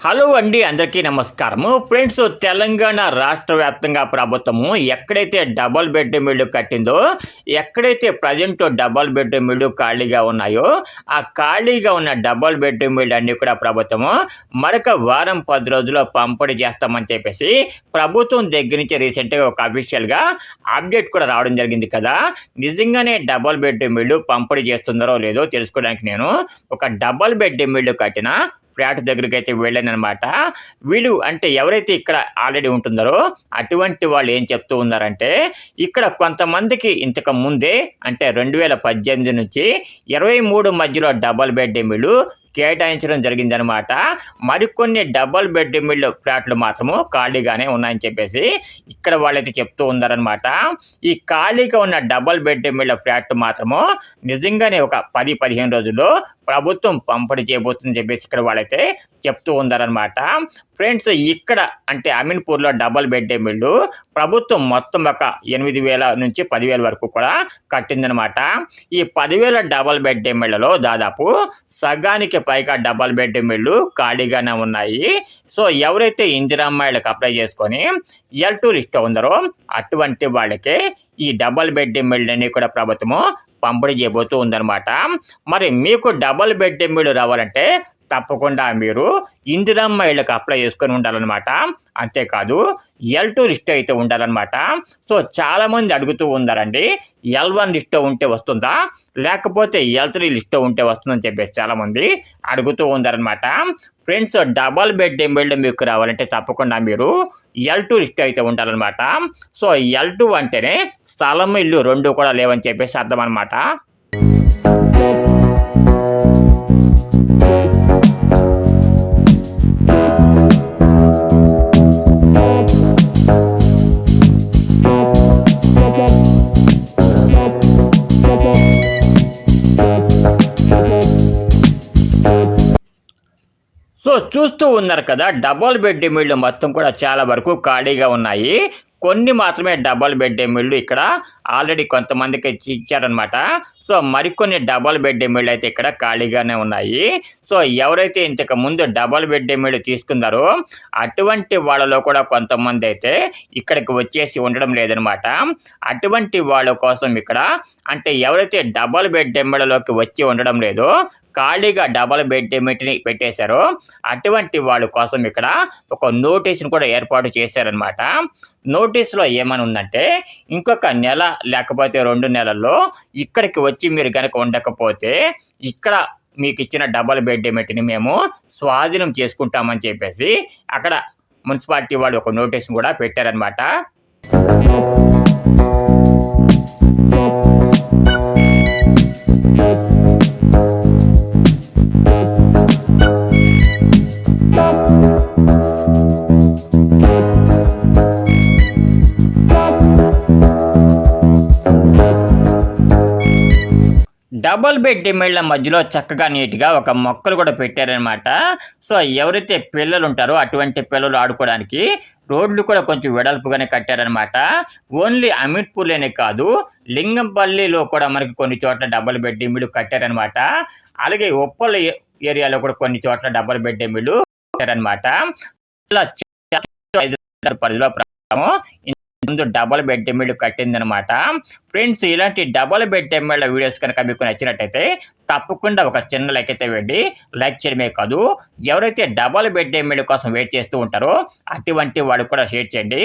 Hello అండి అందరికీ నమస్కారము. ఫ్రెండ్స్ తెలంగాణ రాష్ట్ర వ్యాప్తంగా ప్రభుత్వము ఎక్కడైతే డబల్ బెడ్రూమ్ ఇల్లు కట్టిందో ఎక్కడైతే ప్రజెంట్ డబల్ బెడ్రూమ్ ఇల్లు ఖాళీగా ఉన్నాయో ఆ ఖాళీగా ఉన్న డబల్ బెడ్రూమ్ ఇల్లు అన్నీ కూడా ప్రభుత్వము మరొక వారం పది రోజుల్లో పంపిణీ చేస్తామని చెప్పేసి ప్రభుత్వం దగ్గర నుంచి రీసెంట్గా ఒక అఫీషియల్గా అప్డేట్ కూడా రావడం జరిగింది కదా. నిజంగానే డబల్ బెడ్రూమ్ ఇల్లు పంపిణీ చేస్తున్నారో లేదో తెలుసుకోవడానికి నేను ఒక డబల్ బెడ్రూమ్ ఇల్లు కట్టిన ఫ్లాట్ దగ్గరికి అయితే వెళ్ళాను అనమాట వీళ్ళు అంటే ఎవరైతే ఇక్కడ ఆల్రెడీ ఉంటుందారో అటువంటి వాళ్ళు ఏం చెప్తూ ఉన్నారంటే ఇక్కడ కొంతమందికి ఇంతకు ముందే అంటే రెండు వేల పద్దెనిమిది నుంచి ఇరవై మూడు మధ్యలో డబల్ బెడ్ వీళ్ళు కేటాయించడం జరిగిందనమాట మరికొన్ని డబల్ బెడ్ ఫ్లాట్లు మాత్రము ఖాళీగానే ఉన్నాయని చెప్పేసి ఇక్కడ వాళ్ళైతే చెప్తూ ఉన్నారనమాట ఈ ఖాళీగా ఉన్న డబల్ బెడ్ ఫ్లాట్లు ఫ్లాట్ మాత్రము నిజంగానే ఒక పది పదిహేను రోజుల్లో ప్రభుత్వం పంపిణీ చేయబోతుందని చెప్పేసి ఇక్కడ వాళ్ళైతే చెప్తూ ఉన్నారనమాట ఫ్రెండ్స్ ఇక్కడ అంటే అమీన్పూర్లో డబల్ బెడ్ ఇల్లు ప్రభుత్వం మొత్తం ఒక ఎనిమిది వేల నుంచి పదివేల వరకు కూడా కట్టిందనమాట ఈ పదివేల డబల్ బెడ్ ఇళ్ళలో దాదాపు సగానికి పైగా డబల్ బెడ్రూమ్ ఇళ్ళు ఖాళీగానే ఉన్నాయి. సో ఎవరైతే ఇందిరమ్మాయిలకు అప్లై చేసుకొని ఎల్ టూ లిస్ట్ ఉందరో అటువంటి వాళ్ళకే ఈ డబల్ బెడ్ ఇళ్ళని కూడా ప్రభుత్వము పంపిణీ చేయబోతూ ఉందన్నమాట. మరి మీకు డబల్ బెడ్రూమ్ ఇళ్ళు రావాలంటే తప్పకుండా మీరు ఇందిరమ్మ ఇళ్ళకి అప్లై చేసుకొని ఉండాలన్నమాట. అంతేకాదు ఎల్ టూ లిస్ట్ అయితే ఉండాలన్నమాట. సో చాలామంది అడుగుతూ ఉన్నారండి ఎల్ వన్ లిస్ట్ ఉంటే వస్తుందా? లేకపోతే ఎల్ త్రీ లిస్ట్ ఉంటే వస్తుందని చెప్పేసి చాలామంది అడుగుతూ ఉన్నారనమాట ఫ్రెండ్స్ డబల్ బెడ్ బెడ్ మీకు రావాలంటే తప్పకుండా మీరు ఎల్ టూ లిస్ట్ అయితే ఉండాలన్నమాట. సో ఎల్ టూ అంటేనే స్థలం ఇల్లు రెండు కూడా లేవని చెప్పేసి అర్థం అనమాట సో చూస్తూ ఉన్నారు కదా డబల్ బెడ్ ఇళ్ళు మొత్తం కూడా చాలా వరకు ఖాళీగా ఉన్నాయి. కొన్ని మాత్రమే డబల్ బెడ్ ఇళ్ళు ఇక్కడ ఆల్రెడీ కొంతమందికి ఇచ్చారనమాట సో మరికొన్ని డబల్ బెడ్ ఇళ్ళు అయితే ఇక్కడ ఖాళీగానే ఉన్నాయి. సో ఎవరైతే ఇంతకు ముందు డబల్ బెడ్ ఇళ్ళు తీసుకున్నారో అటువంటి వాళ్ళలో కూడా కొంతమంది అయితే ఇక్కడికి వచ్చేసి ఉండడం లేదనమాట అటువంటి వాళ్ళ కోసం ఇక్కడ అంటే ఎవరైతే డబల్ బెడ్ ఇళ్ళలోకి వచ్చి ఉండడం లేదో ఖాళీగా డబల్ బెడ్ ఎమ్మెట్ని పెట్టేశారో అటువంటి వాళ్ళ కోసం ఇక్కడ ఒక నోటీస్ని కూడా ఏర్పాటు చేశారనమాట నోటీస్లో ఏమని ఉందంటే ఇంకొక నెల లేకపోతే రెండు నెలల్లో ఇక్కడికి వచ్చి మీరు కనుక ఉండకపోతే ఇక్కడ మీకు ఇచ్చిన డబల్ బెడ్ ఎమిటిని మేము స్వాధీనం చేసుకుంటామని చెప్పేసి అక్కడ మున్సిపాలిటీ వాళ్ళు ఒక నోటీస్ కూడా పెట్టారనమాట డబల్ బెడ్ ఇళ్ళ మధ్యలో చక్కగా నీట్గా ఒక మొక్కలు కూడా పెట్టారనమాట సో ఎవరైతే పిల్లలు ఉంటారో అటువంటి పిల్లలు ఆడుకోవడానికి రోడ్లు కూడా కొంచెం వెడల్పుగానే కట్టారనమాట ఓన్లీ అమిట్పూర్లోనే కాదు లింగంపల్లిలో కూడా మనకి కొన్ని చోట్ల డబల్ బెడ్ ఇళ్ళు కట్టారనమాట అలాగే ఉప్పల ఏ- ఏరియాలో కూడా కొన్ని చోట్ల డబల్ బెడ్ ఇళ్ళు కట్టారనమాట పరిధిలో ముందు డబల్ బెడ్ ఎమ్మెల్యే కట్టిందనమాట. ఫ్రెండ్స్ ఇలాంటి డబల్ బెడ్ ఎమ్మెల్యే వీడియోస్ కనుక మీకు నచ్చినట్టయితే తప్పకుండా ఒక చిన్న లైక్ అయితే వేయండి. లైక్ చేయడమే కాదు ఎవరైతే డబల్ బెడ్ ఎమ్మెల్యే కోసం వెయిట్ చేస్తూ ఉంటారో అటువంటి వాళ్ళు కూడా షేర్ చేయండి.